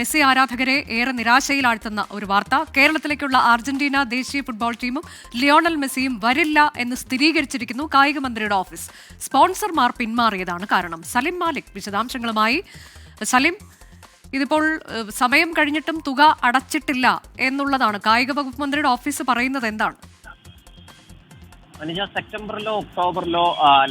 Messi ആരാധകരെ ഏറെ നിരാശയിലാഴ്ത്തുന്ന ഒരു വാർത്ത. കേരളത്തിലേക്കുള്ള അർജന്റീന ദേശീയ ഫുട്ബോൾ ടീമും ലിയോണൽ മെസ്സിയും വരില്ല എന്ന് സ്ഥിരീകരിച്ചിരിക്കുന്നു കായിക മന്ത്രിയുടെ ഓഫീസ്. സ്പോൺസർമാർ പിന്മാറിയതാണ് കാരണം. സലിം മാലിക് വിശദാംശങ്ങളുമായി. സലിം ഇതിപ്പോൾ സമയം കഴിഞ്ഞിട്ടും തുക അടച്ചിട്ടില്ല എന്നുള്ളതാണ്. കായിക വകുപ്പ് മന്ത്രിയുടെ ഓഫീസ് പറയുന്നത് എന്താണ്? അനുജ സെപ്റ്റംബറിലോ ഒക്ടോബറിലോ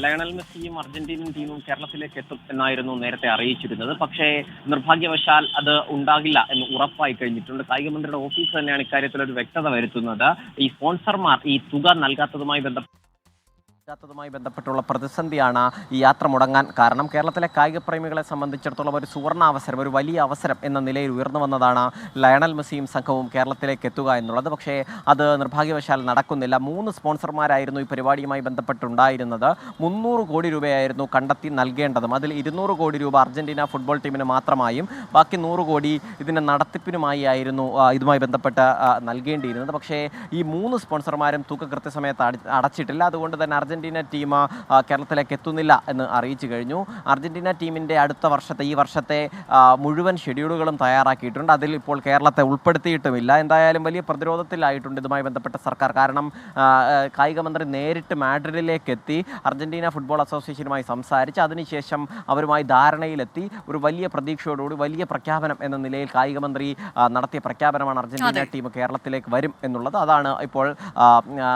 ലയണൽ മെസ്സിയും അർജന്റീനൻ ടീമും കേരളത്തിലേക്ക് എത്തും എന്നായിരുന്നു നേരത്തെ അറിയിച്ചിരുന്നത്. പക്ഷേ നിർഭാഗ്യവശാൽ അത് ഉണ്ടാകില്ല എന്ന് ഉറപ്പായി കഴിഞ്ഞിട്ടുണ്ട്. കായിക മന്ത്രിയുടെ ഓഫീസ് തന്നെയാണ് ഇക്കാര്യത്തിൽ ഒരു വ്യക്തത വരുത്തുന്നത്. ഈ സ്പോൺസർമാർ ഈ തുക നൽകാത്തതുമായി ബന്ധപ്പെട്ട് ാത്തതുമായി ബന്ധപ്പെട്ടുള്ള പ്രതിസന്ധിയാണ് ഈ യാത്ര മുടങ്ങാൻ കാരണം. കേരളത്തിലെ കായിക പ്രേമികളെ സംബന്ധിച്ചിടത്തോളം ഒരു സുവർണ അവസരം ഒരു വലിയ അവസരം എന്ന നിലയിൽ ഉയർന്നു വന്നതാണ് ലയണൽ മെസ്സിയും സംഘവും കേരളത്തിലേക്ക് എത്തുക എന്നുള്ളത്. പക്ഷേ അത് നിർഭാഗ്യവശാൽ നടക്കുന്നില്ല. മൂന്ന് സ്പോൺസർമാരായിരുന്നു ഈ പരിപാടിയുമായി ബന്ധപ്പെട്ടുണ്ടായിരുന്നത്. മുന്നൂറ് കോടി രൂപയായിരുന്നു കണ്ടെത്തി നൽകേണ്ടതും. അതിൽ ഇരുന്നൂറ് കോടി രൂപ അർജന്റീന ഫുട്ബോൾ ടീമിന് മാത്രമായും ബാക്കി നൂറ് കോടി ഇതിന്റെ നടത്തിപ്പിനുമായി ആയിരുന്നു ഇതുമായി ബന്ധപ്പെട്ട് നൽകേണ്ടിയിരുന്നത്. പക്ഷേ ഈ മൂന്ന് സ്പോൺസർമാരും തുക കൃത്യസമയത്ത് അടച്ചിട്ടില്ല. അതുകൊണ്ട് തന്നെ അർജന്റീന ടീം കേരളത്തിലേക്ക് എത്തുന്നില്ല എന്ന് അറിയിച്ചു കഴിഞ്ഞു. അർജന്റീന ടീമിന്റെ അടുത്ത വർഷത്തെ ഈ വർഷത്തെ മുഴുവൻ ഷെഡ്യൂളുകളും തയ്യാറാക്കിയിട്ടുണ്ട്. അതിൽ ഇപ്പോൾ കേരളത്തെ ഉൾപ്പെടുത്തിയിട്ടുമില്ല. എന്തായാലും വലിയ പ്രതിരോധത്തിലായിട്ടുണ്ട് ഇതുമായി ബന്ധപ്പെട്ട സർക്കാർ. കാരണം ആ, ആ, കായിക മന്ത്രി നേരിട്ട് മാഡ്രിഡിലേക്ക് എത്തി അർജന്റീന ഫുട്ബോൾ അസോസിയേഷനുമായി സംസാരിച്ച് അതിനുശേഷം അവരുമായി ധാരണയിലെത്തി ഒരു വലിയ പ്രതീക്ഷയോടുകൂടി വലിയ പ്രഖ്യാപനം എന്ന നിലയിൽ കായികമന്ത്രി നടത്തിയ പ്രഖ്യാപനമാണ് അർജന്റീന ടീം കേരളത്തിലേക്ക് വരും എന്നുള്ളത്. അതാണ് ഇപ്പോൾ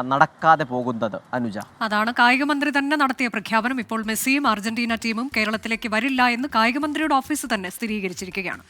നടക്കാതെ പോകുന്നത്. അനുജ. അതാണ് കായിക മന്ത്രി തന്നെ നടത്തിയ പ്രഖ്യാപനം ഇപ്പോൾ മെസ്സിയും അർജന്റീന ടീമും കേരളത്തിലേക്ക് വരില്ല എന്ന് കായിക മന്ത്രിയുടെ ഓഫീസ് തന്നെ സ്ഥിരീകരിച്ചിരിക്കുകയാണ്.